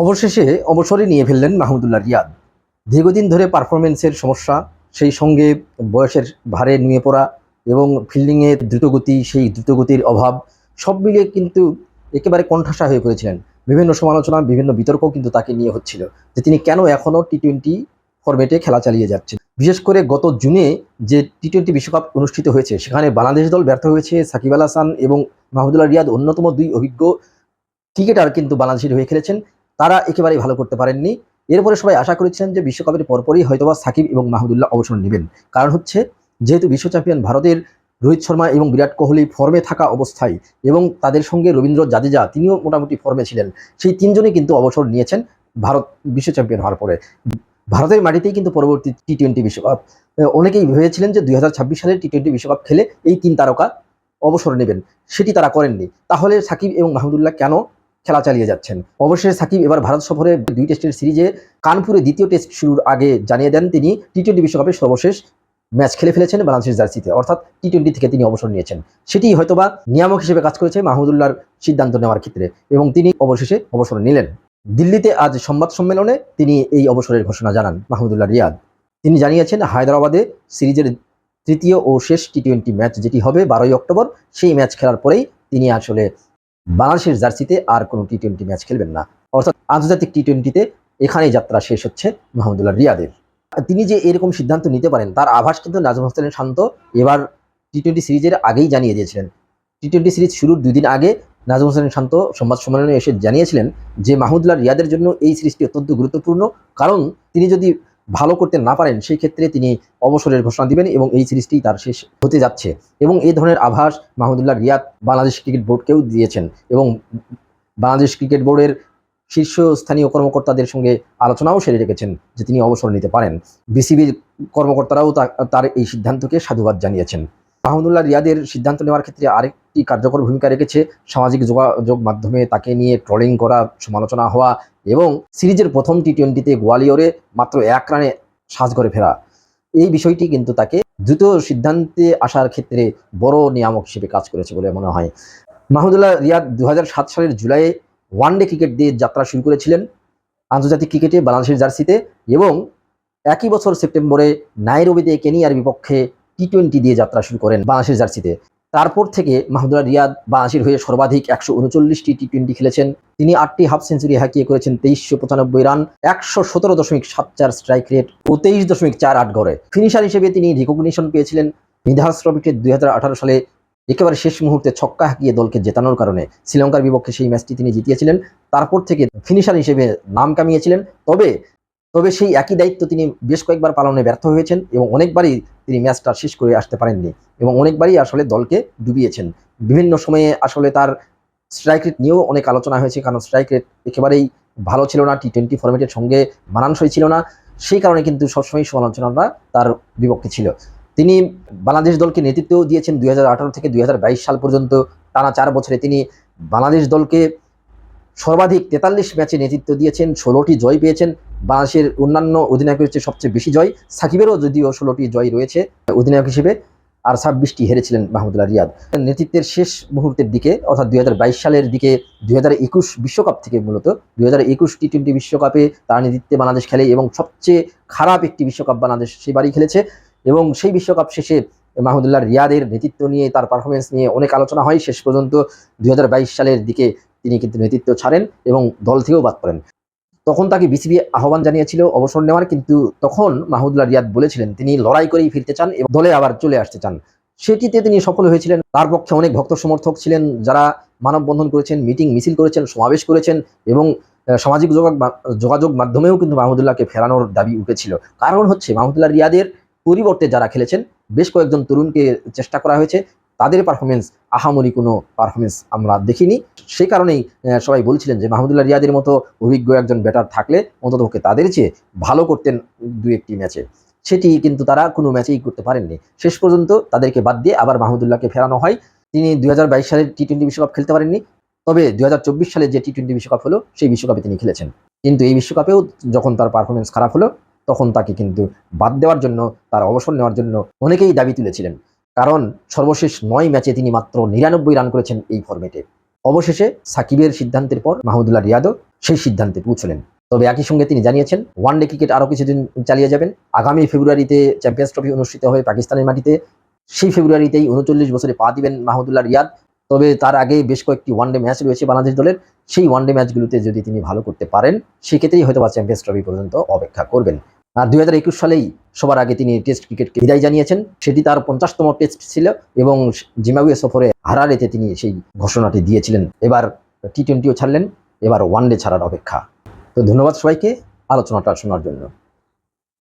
অবশেষে অবসরে নিয়ে ফেললেন মাহমুদুল্লাহ রিয়াদ। দীর্ঘদিন ধরে পারফরমেন্সের সমস্যা, সেই সঙ্গে বয়সের ভারে নিয়ে পড়া এবং ফিল্ডিংয়ের দ্রুতগতি, সেই দ্রুতগতির অভাব, সব মিলিয়ে কিন্তু একেবারে কণ্ঠাসা হয়ে পড়েছিলেন। বিভিন্ন সমালোচনা, বিভিন্ন বিতর্ক কিন্তু তাকে নিয়ে হচ্ছিল যে তিনি কেন এখনও টি টোয়েন্টি ফরম্যাটে খেলা চালিয়ে যাচ্ছেন। বিশেষ করে গত জুনে যে টি টোয়েন্টি বিশ্বকাপ অনুষ্ঠিত হয়েছে, সেখানে বাংলাদেশ দল ব্যর্থ হয়েছে সাকিব আল হাসান এবং মাহমুদুল্লাহ রিয়াদ অন্যতম দুই অভিজ্ঞ ক্রিকেটার কিন্তু বাংলাদেশের হয়ে খেলেছেন। তারা একেবারেই ভালো করতে পারেননি। এরপরে সবাই আশা করেছিলেন যে বিশ্বকাপের পরপরই হয়তোবা সাকিব এবং মাহমুদুল্লাহ অবসর নেবেন। কারণ হচ্ছে, যেহেতু বিশ্ব চ্যাম্পিয়ন ভারতের রোহিত শর্মা এবং বিরাট কোহলি ফর্মে থাকা অবস্থায় এবং তাদের সঙ্গে রবীন্দ্র জাদেজা তিনিও মোটামুটি ফর্মে ছিলেন, সেই তিনজনই কিন্তু অবসর নিয়েছেন ভারত বিশ্ব চ্যাম্পিয়ন হওয়ার পরে। ভারতের মাটিতেই কিন্তু পরবর্তী টি টোয়েন্টি বিশ্বকাপ অনেকেই ভেবেছিলেন যে দু হাজার ছাব্বিশ সালের টি টোয়েন্টি বিশ্বকাপ খেলে এই তিন তারকা অবসর নেবেন, সেটি তারা করেননি। তাহলে সাকিব এবং মাহমুদুল্লাহ কেন খেলা চালিয়ে যাচ্ছেন। অবশ্যই সাকিব এবার ভারত সফরে দুই টেস্টের সিরিজে কানপুরে দ্বিতীয় টেস্ট শুরুর আগে জানিয়ে দেন তিনি টি টোয়েন্টি বিশ্বকাপের সর্বশেষ ম্যাচ খেলে ফেলেছেন বাংলাদেশের জার্সিতে। অর্থাৎ টি টোয়েন্টি থেকে তিনি অবসর নিয়েছেন। সেটি হয়তোবা নিয়ামক হিসেবে কাজ করেছে মাহমুদুল্লাহর সিদ্ধান্ত নেওয়ার ক্ষেত্রে এবং তিনি অবশেষে অবসর নিলেন। দিল্লিতে আজ সংবাদ সম্মেলনে তিনি এই অবসরের ঘোষণা জানান মাহমুদুল্লাহ রিয়াদ। তিনি জানিয়েছেন, হায়দ্রাবাদে সিরিজের তৃতীয় ও শেষ টি টোয়েন্টি ম্যাচ যেটি হবে বারোই অক্টোবর, সেই ম্যাচ খেলার পরেই তিনি আসলে বাংলাদেশের জার্সিতে আর কোনো টি টোয়েন্টি ম্যাচ খেলবেন না। অর্থাৎ আন্তর্জাতিক টি টোয়েন্টিতে এখানেই যাত্রা শেষ হচ্ছে মাহমুদুল্লাহ রিয়াদের। তিনি যে এরকম সিদ্ধান্ত নিতে পারেন, তার আভাস কিন্তু নাজম হোসেন শান্ত এবার টি টোয়েন্টি সিরিজের আগেই জানিয়ে দিয়েছিলেন। টি টোয়েন্টি সিরিজ শুরুর দুদিন আগে নাজম হোসেন শান্ত সংবাদ সম্মেলনে এসে জানিয়েছিলেন যে, মাহমুদুল্লাহ রিয়াদের জন্য এই সিরিজটি অত্যন্ত গুরুত্বপূর্ণ। কারণ তিনি যদি ভালো করতে না পারেন সেই ক্ষেত্রে তিনি অবসরের ঘোষণা দিবেন এবং এই সিরিজটি তার শেষ হতে যাচ্ছে। এবং এই ধরনের আভাস মাহমুদুল্লাহ রিয়াদ বাংলাদেশ ক্রিকেট বোর্ডকেও দিয়েছেন এবং বাংলাদেশ ক্রিকেট বোর্ডের শীর্ষস্থানীয় কর্মকর্তাদের সঙ্গে আলোচনাও সেরে রেখেছেন যে তিনি অবসর নিতে পারেন। বিসিবির কর্মকর্তারাও তার এই সিদ্ধান্তকে সাধুবাদ জানিয়েছেন। মাহমুদুল্লাহ রিয়াদের সিদ্ধান্ত নেওয়ার ক্ষেত্রে আরেকটি কার্যকর ভূমিকা রেখেছে, সামাজিক যোগাযোগ মাধ্যমে তাকে নিয়ে ট্রলিং করা, সমালোচনা হওয়া এবং সিরিজের প্রথম টি টোয়েন্টিতে গোয়ালিয়রে মাত্র এক রানে সাজ করে ফেরা। এই বিষয়টি কিন্তু তাকে দ্রুত সিদ্ধান্তে আসার ক্ষেত্রে বড় নিয়ামক হিসেবে কাজ করেছে বলে মনে হয়। মাহমুদুল্লাহ রিয়াদ দু হাজার সাত সালের জুলাইয়ে ওয়ানডে ক্রিকেট দিয়ে যাত্রা শুরু করেছিলেন। আন্তর্জাতিক ক্রিকেটে বাংলাদেশের জার্সিতে এবং একই বছর সেপ্টেম্বরে নাইরোবিতে কেনিয়ার বিপক্ষে টি টোয়েন্টি দিয়ে যাত্রা শুরু করেন বাংলাদেশের জার্সিতে। তারপর থেকে মাহমুদুল্লাহ রিয়াদ বাংলাদেশের হয়ে সর্বাধিক একশো উনচল্লিশটি টি টোয়েন্টি খেলেছেন। তিনি আটটি হাফ সেঞ্চুরি হাঁকিয়ে করেছেন তেইশশো পঁচানব্বই রান, একশো সতেরো দশমিক সাত চার স্ট্রাইক রেট ও তেইশ দশমিক চার আট গড়ে। ফিনিশার হিসেবে তিনি রিকগনিশন পেয়েছিলেন নিধাস ট্রফিতে দুই সালে। একেবারে শেষ মুহূর্তে ছক্কা হাঁকিয়ে দলকে জেতানোর কারণে শ্রীলঙ্কার বিপক্ষে সেই ম্যাচটি তিনি জিতিয়েছিলেন। তারপর থেকে ফিনিশার হিসেবে নাম কামিয়েছিলেন। তবে তবে সেই একই দায়িত্ব তিনি বেশ কয়েকবার পালনে ব্যর্থ হয়েছেন এবং অনেকবারই তিনি ম্যাচটা শেষ করে আসতে পারেননি এবং অনেকবারই আসলে দলকে ডুবিয়েছেন। বিভিন্ন সময়ে আসলে তার স্ট্রাইক রেট নিয়েও অনেক আলোচনা হয়েছে, কারণ স্ট্রাইক রেট একেবারেই ভালো ছিল না টি টোয়েন্টি ফরম্যাটের সঙ্গে মানানসই ছিল না। সেই কারণে কিন্তু সবসময় সমালোচনাটা তার বিপক্ষে ছিল। তিনি বাংলাদেশ দলকে নেতৃত্বও দিয়েছেন দুই হাজার আঠারো থেকে দুই হাজার বাইশ সাল পর্যন্ত। টানা চার বছরে তিনি বাংলাদেশ দলকে সর্বাধিক তেতাল্লিশ ম্যাচে নেতৃত্ব দিয়েছেন, ষোলোটি জয় পেয়েছেন। বাংলাদেশের অন্যান্য অধিনায়কের হচ্ছে সবচেয়ে বেশি জয় সাকিবেরও যদিও ষোলোটি জয় রয়েছে অধিনায়ক হিসেবে, আর ছাব্বিশটি হেরেছিলেন মাহমুদুল্লাহ রিয়াদ। নেতৃত্বের শেষ মুহূর্তের দিকে, অর্থাৎ দুই হাজার বাইশ সালের দিকে দুই বিশ্বকাপ থেকে মূলত, দুই টি টোয়েন্টি বিশ্বকাপে তার নেতৃত্বে বাংলাদেশ খেলে এবং সবচেয়ে খারাপ একটি বিশ্বকাপ বাংলাদেশ সেবারই খেলেছে এবং সেই বিশ্বকাপ শেষে মাহমুদুল্লাহ রিয়াদের নেতৃত্ব নিয়ে তার পারফরমেন্স নিয়ে অনেক আলোচনা হয়। শেষ পর্যন্ত দুই হাজার বাইশ সালের দিকে তিনি কিন্তু নেতৃত্ব ছাড়েন এবং দল থেকেও বাদ পড়েন। তখন তাকে বিসিবি আহ্বান জানিয়েছিল অবসর নেওয়ার, কিন্তু তখন মাহমুদুল্লাহ রিয়াদ বলেছিলেন তিনি লড়াই করেই ফিরতে চান এবং দলে আবার চলে আসতে চান। সেটিতে তিনি সফল হয়েছিলেন। তার পক্ষে অনেক ভক্ত সমর্থক ছিলেন, যারা মানববন্ধন করেছেন, মিটিং, মিছিল করেছেন, সমাবেশ করেছেন এবং সামাজিক যোগাযোগ মাধ্যমেও কিন্তু মাহমুদুল্লাহকে ফেরানোর দাবি উঠেছিল। কারণ হচ্ছে মাহমুদুল্লাহ রিয়াদের পরিবর্তে যারা খেলেছেন, বেশ কয়েকজন তরুণকে চেষ্টা করা হয়েছে। তাদের পারফরমেন্স আহামরি কোনো পারফরমেন্স আমরা দেখিনি। সেই কারণেই সবাই বলছিলেন যে মাহমুদুল্লাহ রিয়াদের মতো অভিজ্ঞ একজন ব্যাটার থাকলে অন্ততপক্ষে তাদের চেয়ে ভালো করতেন দু একটি ম্যাচে সেটি কিন্তু তারা কোনো ম্যাচেই করতে পারেননি। শেষ পর্যন্ত তাদেরকে বাদ দিয়ে আবার মাহমুদুল্লাহকে ফেরানো হয়। তিনি দুই সালের টি টোয়েন্টি বিশ্বকাপ খেলতে পারেননি। তবে দু হাজার চব্বিশ সালে যে টি টোয়েন্টি বিশ্বকাপ হলো, সেই বিশ্বকাপে তিনি খেলেছেন। কিন্তু এই বিশ্বকাপেও যখন তার পারফরমেন্স খারাপ হলো, তখন তাকে কিন্তু বাদ দেওয়ার জন্য, তার অবসর নেওয়ার জন্য অনেকেই দাবি তুলেছিলেন। কারণ সর্বশেষ নয় ম্যাচে তিনি মাত্র নিরানব্বই রান করেছেন এই ফরম্যাটে। অবশেষে সাকিবের সিদ্ধান্তের পর মাহমুদুল্লাহ রিয়াদও সেই সিদ্ধান্তে পৌঁছলেন। তবে একই সঙ্গে তিনি জানিয়েছেন, ওয়ানডে ক্রিকেট আরও কিছুদিন চালিয়ে যাবেন। আগামী ফেব্রুয়ারিতে চ্যাম্পিয়ন্স ট্রফি অনুষ্ঠিত হবে পাকিস্তানের মাটিতে। সেই ফেব্রুয়ারিতেই উনচল্লিশ বছরে পা দিবেন মাহমুদুল্লাহ রিয়াদ। তবে তার আগে বেশ কয়েকটি ওয়ানডে ম্যাচ রয়েছে বাংলাদেশ দলের। সেই ওয়ানডে ম্যাচগুলোতে যদি তিনি ভালো করতে পারেন, সেক্ষেত্রেই হয়তো বা চ্যাম্পিয়ন্স ট্রফি পর্যন্ত অপেক্ষা করবেন। আর দুই হাজার একুশ সালেই সবার আগে তিনি টেস্ট ক্রিকেটকে বিদায় জানিয়েছেন। সেটি তার পঞ্চাশতম টেস্ট ছিল এবং জিম্বাবুয়ে সফরে হারারেতে তিনি সেই ঘোষণাটি দিয়েছিলেন। এবার টি টোয়েন্টিও ছাড়লেন, এবার ওয়ানডে ছাড়ার অপেক্ষা। তো ধন্যবাদ সবাইকে, আলোচনাটা শোনার জন্য।